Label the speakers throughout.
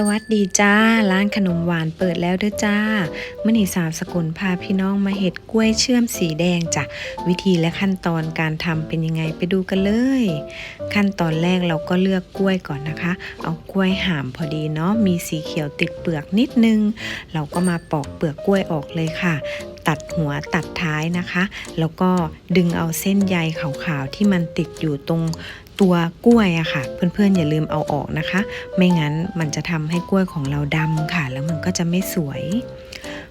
Speaker 1: สวัสดีจ้า ร้านขนมหวานเปิดแล้วเด้อจ้ามื่อนี้สาวสกุลพาพี่น้องมาเห็ดกล้วยเชื่อมสีแดงจ้ะวิธีและขั้นตอนการทำเป็นยังไงไปดูกันเลย ขั้นตอนแรกเราก็เลือกกล้วยก่อนนะคะ เอากล้วยหามพอดีเนาะมีสีเขียวติดเปลือกนิดนึง เราก็มาปอกเปลือกกล้วยออกเลยค่ะตัดหัวตัดท้ายนะคะ แล้วก็ดึงเอาเส้นใยขาวๆที่มันติดอยู่ตรง ตัวกล้วยอะค่ะ เพื่อนๆอย่าลืมเอาออกนะคะ ไม่งั้นมันจะทำให้กล้วยของเราดำค่ะ แล้วมันก็จะไม่สวย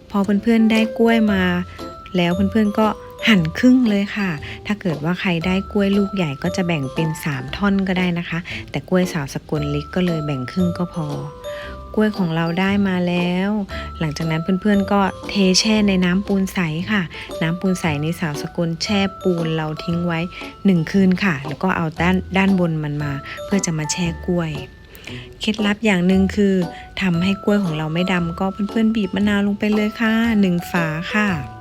Speaker 1: พอเพื่อนๆได้กล้วยมา แล้วเพื่อนๆก็หั่นครึ่งเลยค่ะ ถ้าเกิดว่าใครได้กล้วยลูกใหญ่ก็จะแบ่งเป็น 3 ท่อนก็ได้นะคะ แต่กล้วยสาวสกุลเล็กก็เลยแบ่งครึ่งก็พอ ล้วยของเราได้มาแล้ว หลังจากนั้นเพื่อนๆก็เทแช่ในน้ำปูนใสค่ะ น้ำปูนใสในสาวสกุลแช่ปูนเราทิ้งไว้ 1 คืนค่ะ แล้วก็เอาด้านด้านบนมันมา เพื่อจะมาแช่กล้วยเคล็ดลับอย่างหนึ่งคือทำให้กล้วยของเราไม่ดำก็เพื่อนๆบีบมะนาวลงไปเลยค่ะหนึ่งฝาค่ะ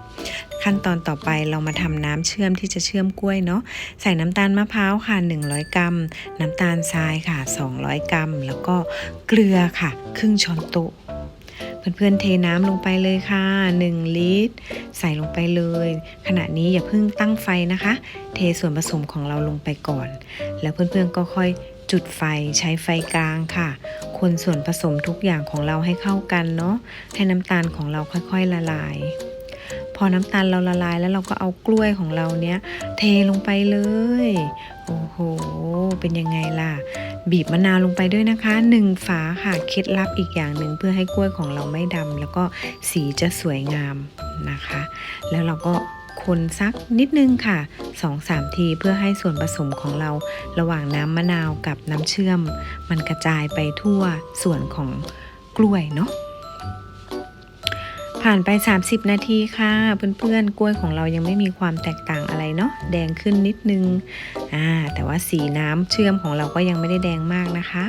Speaker 1: ขั้นตอนต่อไปเรามาทำน้ำเชื่อมที่จะเชื่อมกล้วยเนาะใส่น้ำตาลมะพร้าวค่ะ 100 กรัม น้ำตาลทรายค่ะ 200 กรัม แล้วก็เกลือค่ะ ครึ่งช้อนโต๊ะเพื่อนๆเทน้ำลงไปเลยค่ะ 1 ลิตร ใส่ลงไปเลย ขณะนี้อย่าเพิ่งตั้งไฟนะคะ เทส่วนผสมของเราลงไปก่อน แล้วเพื่อนๆก็ค่อยจุดไฟใช้ไฟกลางค่ะ คนส่วนผสมทุกอย่างของเราให้เข้ากันเนาะให้น้ำตาลของเราค่อยๆละลาย พอน้ำตาลเราละลายแล้วเราก็เอากล้วยของเราเนี้ยเทลงไปเลย โอ้โห เป็นยังไงล่ะ บีบมะนาวลงไปด้วยนะคะหนึ่งฝาค่ะ เคล็ดลับอีกอย่างหนึ่งเพื่อให้กล้วยของเราไม่ดำแล้วก็สีจะสวยงามนะคะ แล้วเราก็คนสักนิดนึงค่ะ 2-3 ทีเพื่อให้ส่วนผสมของเราระหว่างน้ำมะนาวกับน้ำเชื่อม มันกระจายไปทั่วส่วนของกล้วยเนาะ ผ่านไป 30 นาทีค่ะ เพื่อนๆ กล้วยของเรายังไม่มีความแตกต่างอะไรเนาะแดงขึ้นนิดนึงอ่าแต่ว่าสีน้ำเชื่อมของเราก็ยังไม่ได้แดงมากนะคะ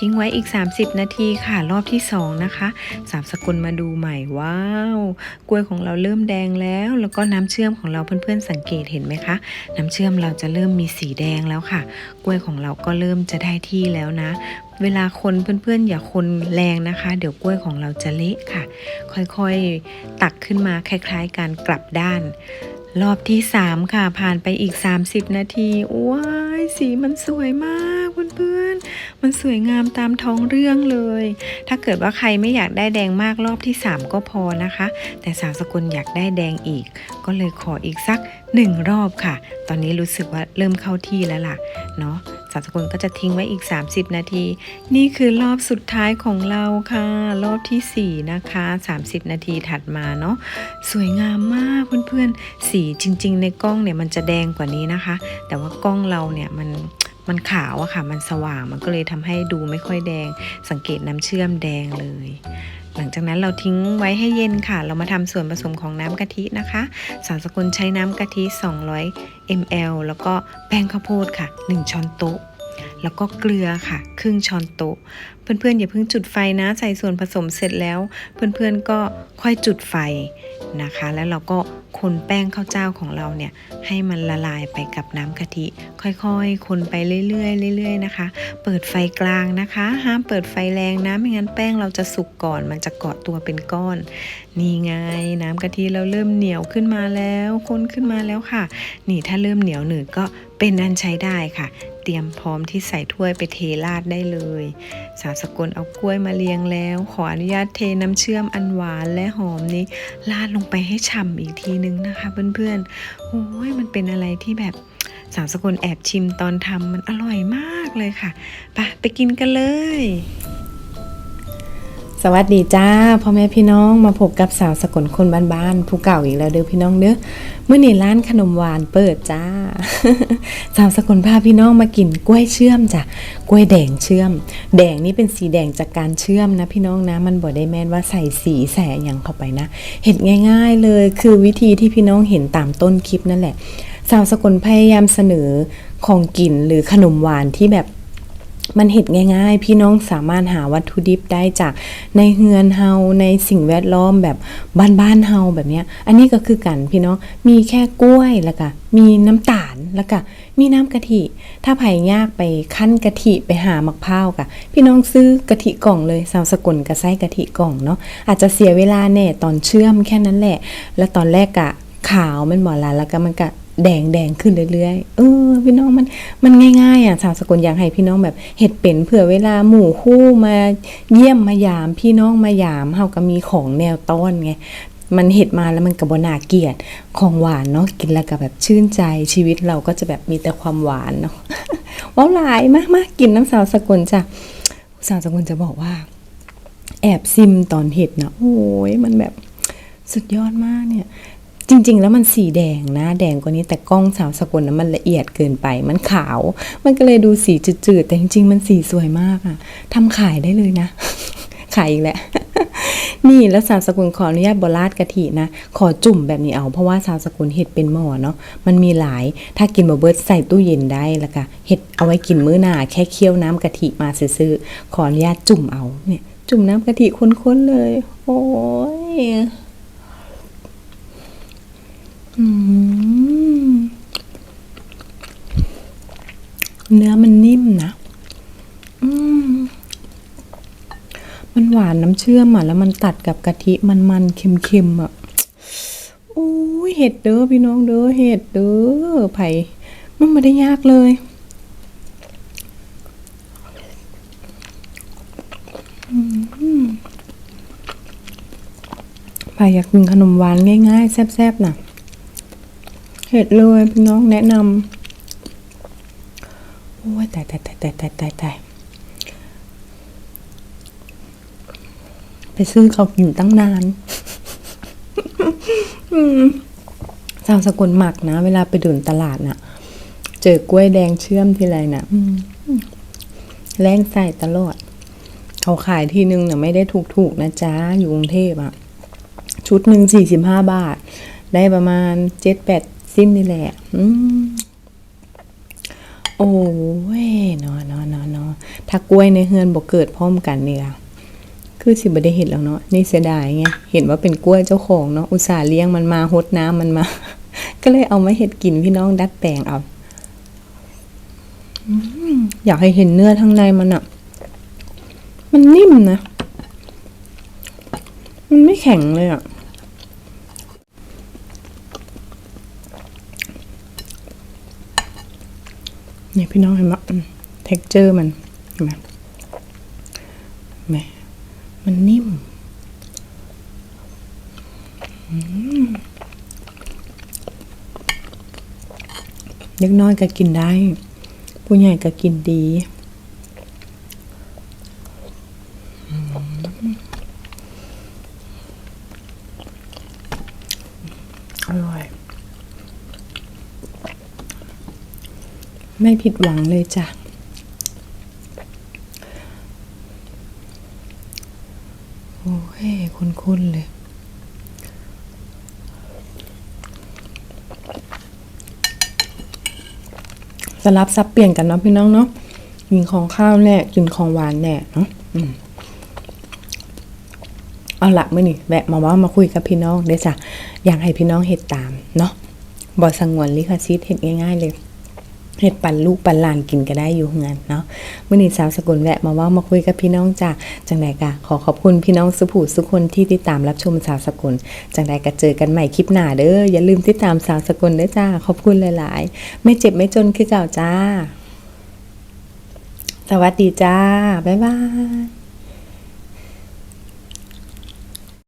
Speaker 1: ทิ้งไว้อีก 30 นาทีค่ะ รอบที่ 2 นะคะสามสกุลมาดูใหม่ว้าว กล้วยของเราเริ่มแดงแล้ว แล้วก็น้ำเชื่อมของเราเพื่อนๆสังเกตเห็นไหมคะ น้ำเชื่อมเราจะเริ่มมีสีแดงแล้วค่ะ กล้วยของเราก็เริ่มจะได้ที่แล้วนะ เวลาคนเพื่อนๆ อย่าคนแรงนะคะ เดี๋ยวกล้วยของเราจะเละค่ะ ค่อยๆตักขึ้นมาคล้าย ๆ การกลับด้านรอบที่ 3 ค่ะ ผ่านไปอีก 30 นาที ว้าย สีมันสวยมาก มันสวยงามตามท้องเรื่องเลย ถ้าเกิดว่าใครไม่อยากได้แดงมากรอบที่ 3 ก็พอนะคะ แต่สาวสกุลอยากได้แดงอีก ก็เลยขออีกสัก 1 รอบค่ะ ตอนนี้รู้สึกว่าเริ่มเข้าที่แล้วล่ะ เนาะสาวสกุลก็จะทิ้งไว้อีก 30 นาที นี่คือรอบสุดท้ายของเราค่ะ รอบทีสี่4 นะคะ 30 นาทีถัดมาเนาะสวยงามมากเพื่อนๆ สีจริง ๆ ในกล้องเนี่ยมันจะแดงกว่านี้นะคะ แต่ว่ากล้องเราเนี่ยมัน มันขาวอะค่ะ มันสว่างมันก็เลยทำให้ดูไม่ค่อยแดง สังเกตน้ำเชื่อมแดงเลย หลังจากนั้นเราทิ้งไว้ให้เย็นค่ะ เรามาทำส่วนผสมของน้ำกะทินะคะ สารสกุลใช้น้ำกะทิ 200 ml แล้วก็แป้งข้าวโพดค่ะ 1 ช้อนโต๊ะ แล้วก็เกลือค่ะ ครึ่งช้อนโต๊ะ เพื่อนๆอย่าเพิ่งจุดไฟนะ ใส่ส่วนผสมเสร็จแล้ว เพื่อนๆก็ค่อยจุดไฟนะคะ แล้วเราก็คนแป้งข้าวเจ้าของเราเนี่ยให้มันละลายไปกับน้ำกะทิ ค่อยๆ คนไปเรื่อยๆเรื่อยๆนะคะ เปิดไฟกลางนะคะ ห้ามเปิดไฟแรงนะไม่งั้นแป้งเราจะสุกก่อน มันจะเกาะตัวเป็นก้อน นี่ไงน้ำกะทิเราเริ่มเหนียวขึ้นมาแล้วข้นขึ้นมาแล้วค่ะ นี่ถ้าเริ่มเหนียวหนืดก็เป็นอันใช้ได้ค่ะ เตรียมพร้อมที่ใส่ถ้วยไปเทราดได้เลย สาวสกลเอากล้วยมาเรียงแล้ว ขออนุญาตเทน้ำเชื่อมอันหวานและหอมนี้ราดลงไปให้ฉ่ำอีกทีนึงนะคะเพื่อนๆโอ้ยมันเป็นอะไรที่แบบสาวสกลแอบชิมตอนทำมันอร่อยมากเลยค่ะไปไปกินกันเลย สวัสดีจ้าพ่อแม่พี่น้องมาพบกับสาวสกลคนบ้านๆผู้เก่าอีกแล้วเด้อพี่น้องเด้อเมื่อนี่ร้านขนมหวานเปิดจ้า สาวสกลพาพี่น้องมากินกล้วยเชื่อมจ้ะกล้วยแดงเชื่อม แดงนี่เป็นสีแดงจากการเชื่อมนะพี่น้องนะ มันบ่ได้แม่นว่าใส่สีแสอย่างเข้าไปนะ เห็นง่าย ๆเลยคือวิธีที่พี่น้องเห็นตามต้นคลิปนั่นแหละ สาวสกลพยายามเสนอของกินหรือขนมหวานที่แบบ มันเห็ดง่าย ๆ พี่น้องสามารถหาวัตถุดิบได้จากในเฮือนเฮาในสิ่งแวดล้อมแบบบ้านๆเฮาแบบเนี้ย อันนี้ก็คือกันพี่น้องมีแค่กล้วยแล้วก็มีน้ำตาลแล้วก็มีน้ำกะทิ ถ้าไผยากไปคั้นกะทิไปหามะพร้าวกะพี่น้องซื้อกะทิกล่องเลยสาวสกุลกะไส้กะทิกล่องเนาะอาจจะเสียเวลาแน่ตอนเชื่อมแค่นั้นแหละ แล้วตอนแรกกะขาวมันบ่ละแล้วก็มันก็ แดงแดงขึ้นเรื่อยๆ เออ พี่น้องมันมันง่ายๆอะสาวสกุลอยากให้พี่น้องแบบเห็ดเป็นเผื่อเวลาหมู่คู่มาเยี่ยมมายาม พี่น้องมายามเฮาก็มีของแนวต้นไงมันเห็ดมาแล้วมันกับบนาเกลียดของหวานเนาะกินแล้วก็แบบชื่นใจชีวิตเราก็จะแบบมีแต่ความหวานเนาะว้าวหลายมากมากกินน้ำสาวสกุลจ้ะสาวสกุลจะบอกว่า แอบซิมตอนเห็ดนะโอ้ยมันแบบสุดยอดมากเนี่ย จริง ๆ แล้วมันสีแดงนะ แดงกว่านี้แต่กล้องสาวสกุลนะมันละเอียดเกินไป มันขาว มันก็เลยดูสีจืดๆ แต่จริง ๆ มันสีสวยมากอะทำขายได้เลยนะ ขายอีกแหละนี่แล้วสาวสกุลขออนุญาตบราดกะทินะ ขอจุ่มแบบนี้เอา เพราะว่าสาวสกุลเห็ดเป็นหม้อเนาะมันมีหลายถ้ากินบะเบิดใส่ตู้เย็นได้ล้วก็เห็ดเอาไว้กินมื้อหน้าแค่เคี่ยวน้ำกะทิมาซื้อๆขออนุญาตจุ่มเอาเนี่ย จุ่มน้ำกะทิข้นๆเลย โอ้ย เนื้อมันนิ่มนะมมันหวานน้ำเชื่อมอะ แล้วมันตัดกับกะทิมันๆเค็มๆอะโอ้ยเห็ดเด้อพี่น้องเด้อเห็ดเด้อไผ่มันไม่ได้ยากเลยไผ่อยากกินขนมหวานง่ายๆ แซ่บๆน่ะ เห็ดเลยพี่น้องแนะนำโอ้ยตายตายตายตายตายตายตายไปซื้อเขากินตั้งนานอืมสาวสกุลหมักนะ เวลาไปเดินตลาดน่ะ เจอกล้วยแดงเชื่อมทีไรน่ะอืมแรงใส่ตลอด เขาขายทีนึงเนี่ยไม่ได้ถูกๆนะจ๊ะ อยู่กรุงเทพอะ ชุดหนึ่งสี่สิบห้าบาท ได้ประมาณเจ็ดแปด ซิมนี่แหละอืมโอ้ยเนอนอนอนอถ้ากล้วยในเฮือนบอกเกิดพร้อมกันเนี่ยคือสิบได้เห็นแล้วเนาะนี่เสียดายไงเห็นว่าเป็นกล้วยเจ้าของเนาะอุตส่าห์เลี้ยงมันมาหดน้ำมันมา ก็เลยเอามาเห็ดกินพี่น้องดัดแปลงเอาอยากให้เห็นเนื้อข้างในมันอะมันนิ่มนะ มันไม่แข็งเลยอะ เนี่ยพี่น้องเห็นไหมเท็กเจอร์มันเห็นไหมแหมมันนิ่มอืมเล็กน้อยก็กินได้ ผู้ใหญ่ก็กินดีอืมอร่อย ไม่ผิดหวังเลยจ้ะโอ้ยคุ้นๆเลยสลับซับเปลี่ยนกันเนาะพี่น้องเนาะกินของข้าวแน่กินของหวานแน่เนาะอืมเอาละเมื่อนี่แวะมาว่ามาคุยกับพี่น้องเดี๋ยวจ้ะอยากให้พี่น้องเห็ดตามเนาะบอสงวนลิขสิทธิ์เห็ดง่ายๆเลย เห็ดปั่นลูกปั่นลานกินก็ได้อยู่งานเนาะมื่อนี้สาวสกุลแวะมาว่ามาคุยกับพี่น้องจ้าจังไดกะขอขอบคุณพี่น้องสุผูสุคนที่ติดตามรับชมสาวสกุลจังไดกะเจอกันใหม่คลิปหน้าเด้ออย่าลืมติดตามสาวสกุลเด้อจ้าขอบคุณหลาย ๆ ไม่เจ็บไม่จนคือเก่าจ้า สวัสดีจ้าบ๊ายบาย